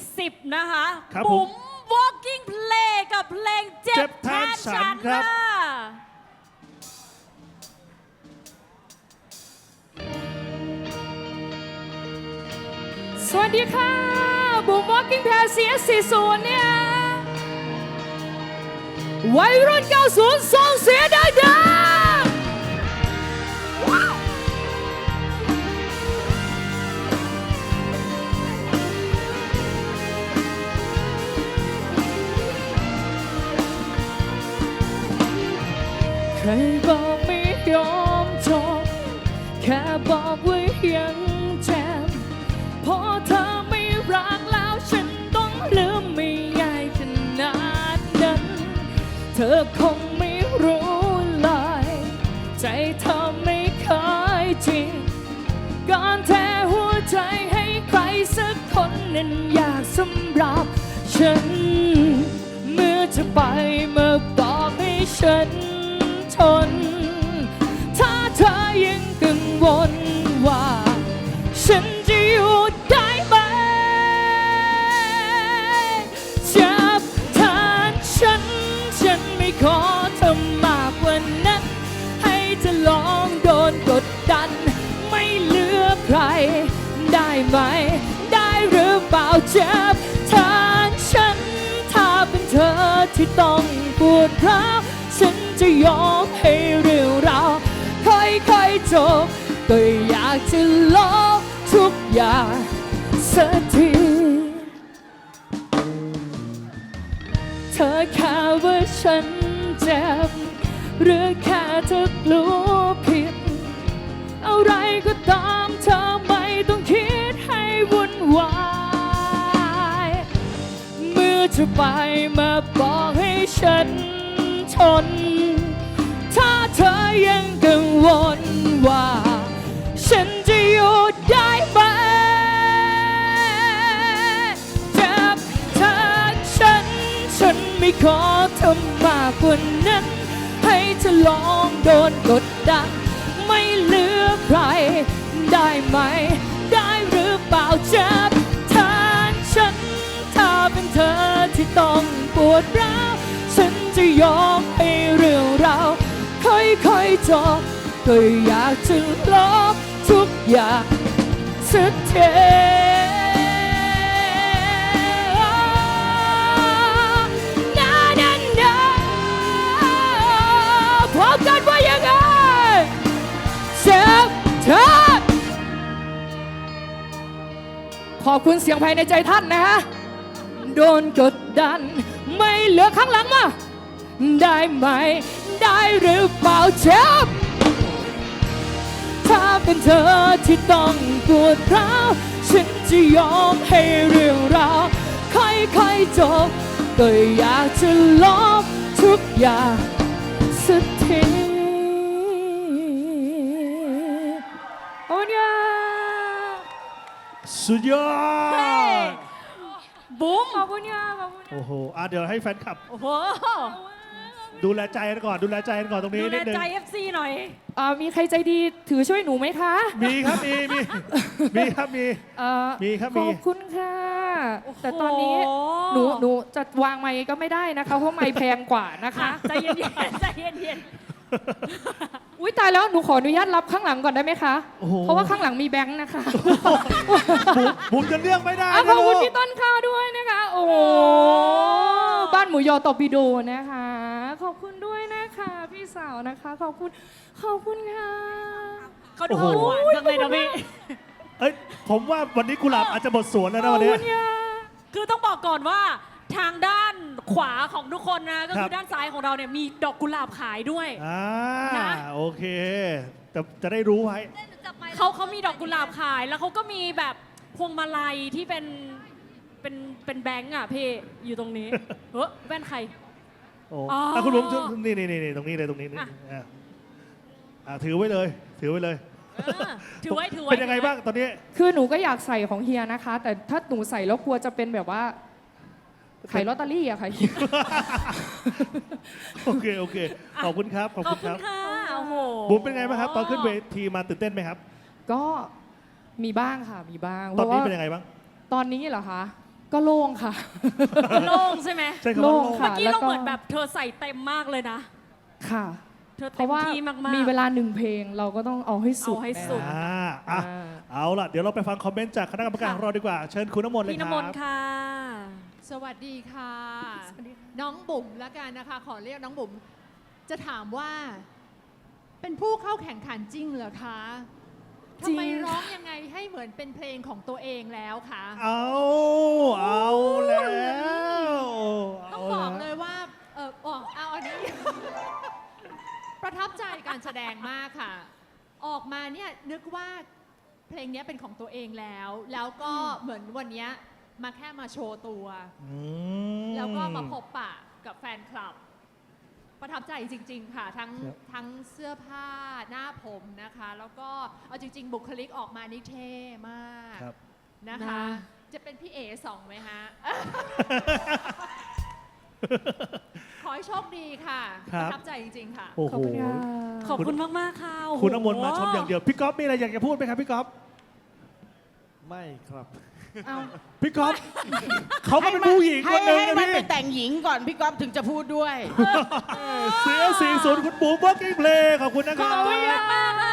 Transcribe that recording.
40 นะคะครับบุ๋มผม walking play กับเพลงเจ็เจ็บบแทแทนนฉัฉันนครับค่ะสวัสดีค่ะ บุ๋ม Walking Pair CS 40เนี่ยวัยรุ่น90ส่งเสียดัง ใครบอกไม่ยอมจบแค่บอกว่ายังแจ็บพอเธอไม่รักแล้วฉันต้องลืมไม่ง่ายขนาดนั้น เธอคงไม่รู้เลยใจเธอไม่เคยจริงก่อนแท้หัวใจให้ใครสักคนนั้นอยากสำหรับฉัน เมื่อจะไปเมื่อบอกให้ฉัน น ถ้าเธอยังกังวลว่า ฉันจะอยู่ได้ไหมจับทานฉัน ฉันไม่ขอทำมากกว่านั้น ให้เธอลองโดนกดดัน ไม่เหลือใคร ได้ไหม ได้หรือเปล่าเจ็บทานฉัน ถ้าเป็นเธอที่ต้องปวดร้าว จะยอมให้เรื่องราวค่อยๆจบก็อยากจะลบทุกอย่างสักทีเธอแค่ว่าฉันเจ็บหรือแค่เธอกลัวผิด อะไรก็ตามเธอไม่ต้องคิดให้วุ่นวายเมื่อจะไปมาบอกให้ฉัน น ถ้าเธอยังกังวลว่า ฉันจะอยู่ได้ไหมจับเธอฉัน ฉันไม่ขอทำมากกว่านั้น ให้เธอลองโดนกดดัน ไม่เหลือใครได้ไหม ได้หรือเปล่าจับทานฉัน ถ้าเป็นเธอที่ต้องปวดร้าว ยอมให้เรื่องราวค่อยๆจบก็อยากจะลบทุกอย่างสักทีนานานดาพบกันว่ายังไงเจ็บเธอขอบคุณเสียงภายในใจท่านนะฮะ โดนกดดัน ไม่เหลือข้างหลังมา ได้ไหม ได้หรือเปล่าเจ็บถ้าเป็นเธอที่ต้องปวดร้าวฉันจะยอมให้เรื่องราวค่อยๆจบก็อยากจะลบทุกอย่างสักทีโอ้ยสุดยอเฮ้ดบุ๋มขอบคุณค่ะขอบคุณโอ้โหอะเดี๋ยวให้แฟนคลับ โอ้โห ดูแลใจกันก่อนดูแลใจกันก่อนตรงนี้ดูแลนิดนึงใจ FC หน่อยอ่ามีใครใจดีถือช่วยหนูไหมคะมีครับมีมีมีครับมี เอ่อมีครับขมีอบคุณค่ะ โอ้โห แต่ตอนนี้หนูหนูจะวางไมค์ก็ไม่ได้นะคะ เพราะไมค์แพงกว่านะคะ ค่ะใจเย็นๆใจเย็นอุ้ยตายแล้วหนูขออนุญาตรับข้างหลังก่อนได้ไหมคะ โอ้โห เพราะว่าข้างหลังมีแบงค์นะคะบุ๋มบุ๋มจะเลือกไม่ได้อะนะขอบคุณลูกพี่ต้นข้าวด้วยนะคะ โอ้โหบ้านหมูยอตอร์ปิโดนะคะ ขอบคุณด้วยนะคะ พี่สาวนะคะ ขอบคุณ ขอบคุณค่ะๆเขาดูหวานจังเลยนะพี่ เอ้ยผมว่าวันนี้กุหลาบอาจจะหมดสวนแล้วขนะอบวันนี้ คุณค่ะคือต้องบอกก่อนว่าทางด้านขวาของทุกคนนะ ก็ครัคืบอด้านซ้ายของเราเนี่ยมีดอกกุหลาบขายด้วย อ่านะ โอเคจะจะได้รู้ไว้ เขาเขามีดอกกุหลาบขาย แล้วเขาก็มีแบบพวงมาลัยที่เป็นเป็นเป็นแบงก์อะพี่อยู่ตรงนี้ เฮ้ยแว่นใคร โอ้อ๋ออะคุณบุ๋มนี่นี่นี่นี่ตรงนี้เลยตรงนี้นี่อะ อะอะถือไว้เลย ถือไว้เลยเออถือไว้ถือไว้เป็นยังไงบ้างตอนนี้ คือหนูก็อยากใส่ของเฮียนะคะ แต่ถ้าหนูใส่แล้วกลัวจะเป็นแบบว่าขายลอตเตอรี่อะค่ะเฮีย โอเคโอเค ขอบคุณครับ ขอบขอคุบณคุคณรับค่ะโอ้โหบุ๋มเป็นไงบ้างครับ ตอนขึ้นเวทีมาตื่นเต้นไหมครับ ก็มีบ้างค่ะมีบ้างตอนนี้พราะว่าเป็นยังไงบ้าง ตอนนี้เหรอคะ ก็โล่งค่ะ โล่งใช่ไหมใช่คำว่าโล่โล่งงค่ะเมื่อกี้แล้วเราก็เหมือนแบบเธอใส่เต็มมากเลยนะ ค่ะ เธอเพเต็มราะว่าที่มากๆ มีเวลาหนึ่งเพลงเราก็ต้องเอาให้สุดเอาให้สุด นะ อ่าอะอ่า เอาล่ะ เดี๋ยวเราไปฟังคอมเมนต์จากคณะกรรมการของเราดีกว่า เชิญคุณน้ำมนต์เลยพี่ครัน้ำมนต์บค่ะ สวัสดีค่ะ น้องบุ๋มละกันนะคะ ขอเรียกน้องบุ๋มจะถามว่า เป็นผู้เข้าแข่งขันจริงเหรอคะ จริทำงไมร้องยังไงให้เหมือนเป็นเพลงของตัวเองแล้วคะเอาเอาแล้วต้องบอกเลยว่าเอออ๋อเอาอันนี้ ประทับใจการแสดงมากค่ะ ออกมาเนี่ยนึกว่าเพลงเนี้ยเป็นของตัวเองแล้ว แล้วก็เหมือนวันเนี้ยมาแค่มาโชว์ตัว อืม แล้วก็มาพบปะกับแฟนคลับ ประทับใจจริง ๆ ค่ะ ทั้งครับทั้งเสื้อผ้าหน้าผมนะคะ แล้วก็เอาจริง ๆ บุคลิกออกมานี่เท่มากครับ นะคะ นะ จะเป็นพี่เอสองไหมฮะ ขอให้โชคดีค่ะครัปบระทับใจจริง ๆ ค่ะ โอ้ขอบโห คุณค่ะ ขอบคุณมาก ๆ ค่ะโอ้โหคุณน้ำมนต์มาชมอย่างเดียว พี่ก๊อฟมีอะไรอยากจะพูดไหมครับพี่ก๊อฟ ไม่ครับ เอาพี่ก๊อฟเขาก็เป็นผู้หญิงคนหนึ่งให้นะมันพี่ไปแต่งหญิงก่อนพี่ก๊อฟถึงจะพูดด้วย เสียสี่ศูนย์คุณปูเบิร์กิ้งเพลงขอบคุณนะคขรัอบบคุณมากๆค่ะ